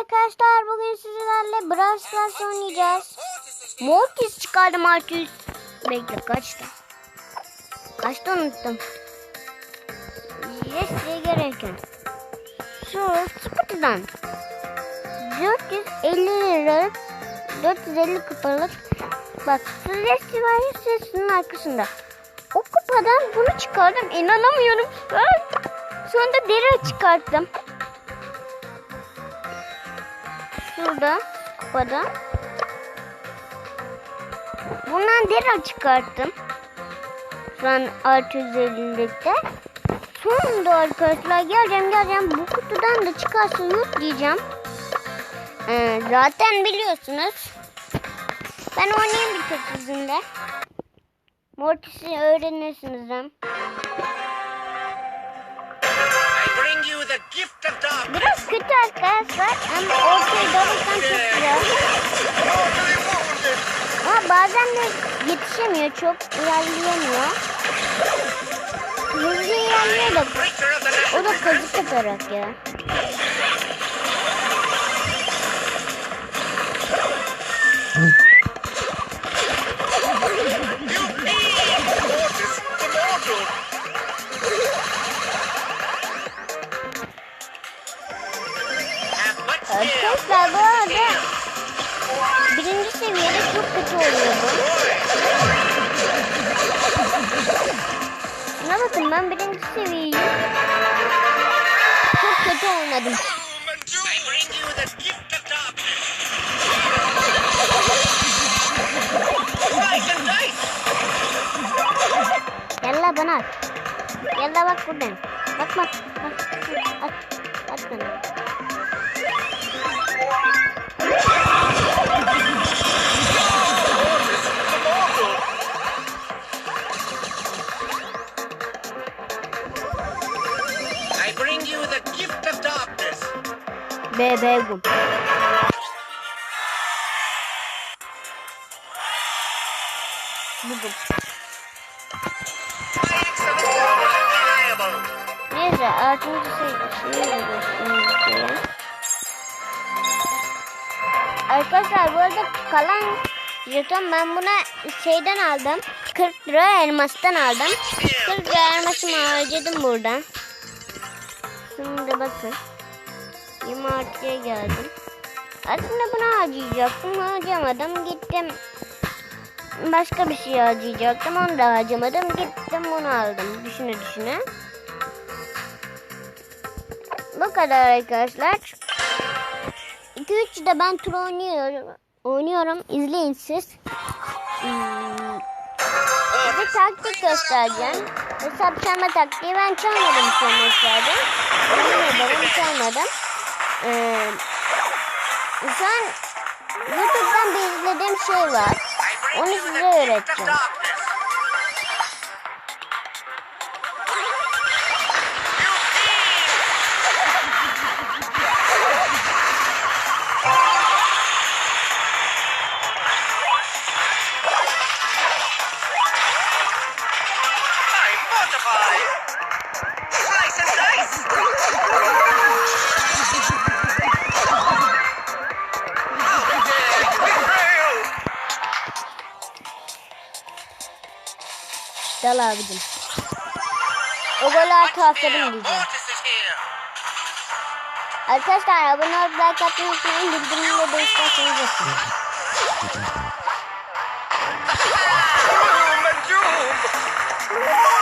arkadaşlar. Bugün sizlerle Brawl Stars oynayacağız. Mortis çıkardım yüz. Bekle kaçtı? Kaçtı unuttum. Yes'e gereken. Şu Spotify'dan. 450 lira 450 kupalık bak süresi var sesinin arkasında. O kupadan bunu çıkardım. İnanamıyorum. Sonunda deri çıkarttım. Şurada kupada. Bundan deri çıkarttım. Şu an artı üzerindekte. Sonunda arkadaşlar geleceğim geleceğim. Bu kutudan da çıkarsa yok diyeceğim. Ee, zaten biliyorsunuz. Ben oynayayım bir tek sizinle. Mortis'i öğrenirsiniz hem. Biraz kötü arkadaşlar ama ortaya dalırsan çok güzel. Ama bazen de yetişemiyor çok ilerleyemiyor. Hızlı ilerliyor da o da kazık atarak ya. Ben birinci seviyeyi çok kötü oynadım. I bring you the gift of darkness. Slice and dice. Gel la bana at. Gel la bak buradan. Bak bak. bak. At. At bana. The gift of darkness. Buldum. Excellence is undeniable. Neyse altıncı şey, de göstereyim. Arkadaşlar bu arada kalan jeton ben buna şeyden aldım. 40 lira elmastan aldım. 40 lira elmasımı harcadım burada. Şimdi bakın. 26'ya geldim. Aslında bunu harcayacaktım. Harcamadım. Gittim. Başka bir şey harcayacaktım. Onu da harcamadım. Gittim bunu aldım. Düşüne düşüne. Bu kadar arkadaşlar. 2-3 de ben tur oynuyorum. Oynuyorum. İzleyin siz. Hmm, Size taktik göstereceğim. Hesap çalma taktiği ben çalmadım son hesabı. Yemin ederim çalmadım. Ee, şu an YouTube'dan bir izlediğim şey var. Onu size öğreteceğim. Dal abicim. O golü artı aferin diyeceğim. Arkadaşlar abone olup like atmayı unutmayın. Bildirimleri de isterseniz yapın. Doom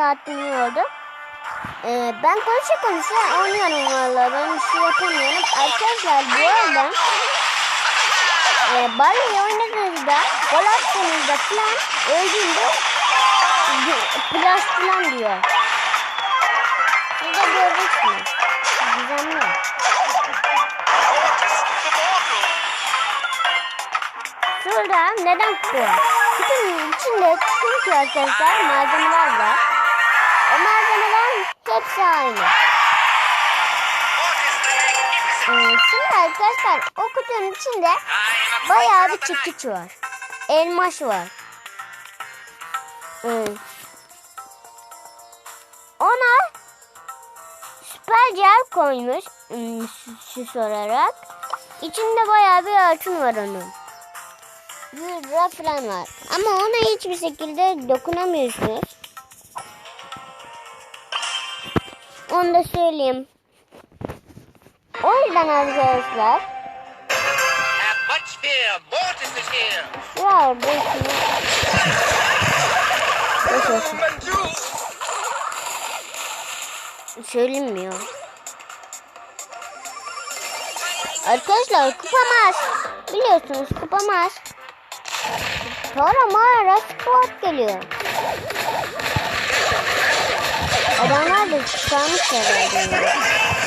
İyi oldu. Ee, ben konuşa konuşa oynuyorum valla. Ben bir şey yapamıyorum. Arkadaşlar bu arada e, Barley oynadığınızda gol attığınızda falan öldüğünde plus falan diyor. Burada görürsünüz. Gizemli. Şurada neden kutu? Kutunun içinde çünkü arkadaşlar malzemeler var. O malzemeler hepsi aynı. Ee, şimdi arkadaşlar o kutunun içinde bayağı bir çekiç var. Elmas var. Ee, ona süper gel koymuş süs olarak. İçinde bayağı bir altın var onun. 100 lira falan var. Ama ona hiçbir şekilde dokunamıyorsunuz. Onu da söyleyeyim. O yüzden arkadaşlar. Manju. Söylenmiyor. Arkadaşlar kupamaz. Biliyorsunuz kupamaz. Sonra mağara spot geliyor. Adamlar da çıkarmış herhalde.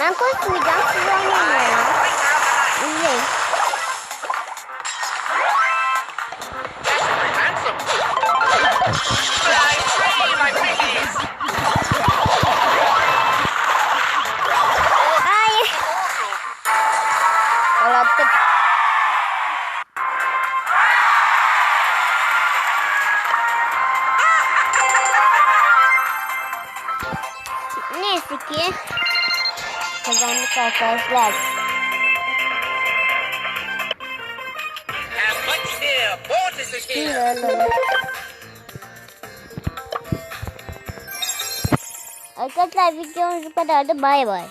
Ben koşmayacağım. Siz oynayın ya. İzleyin. Here. öyle. Arkadaşlar videomuz bu kadardı. Bay bay.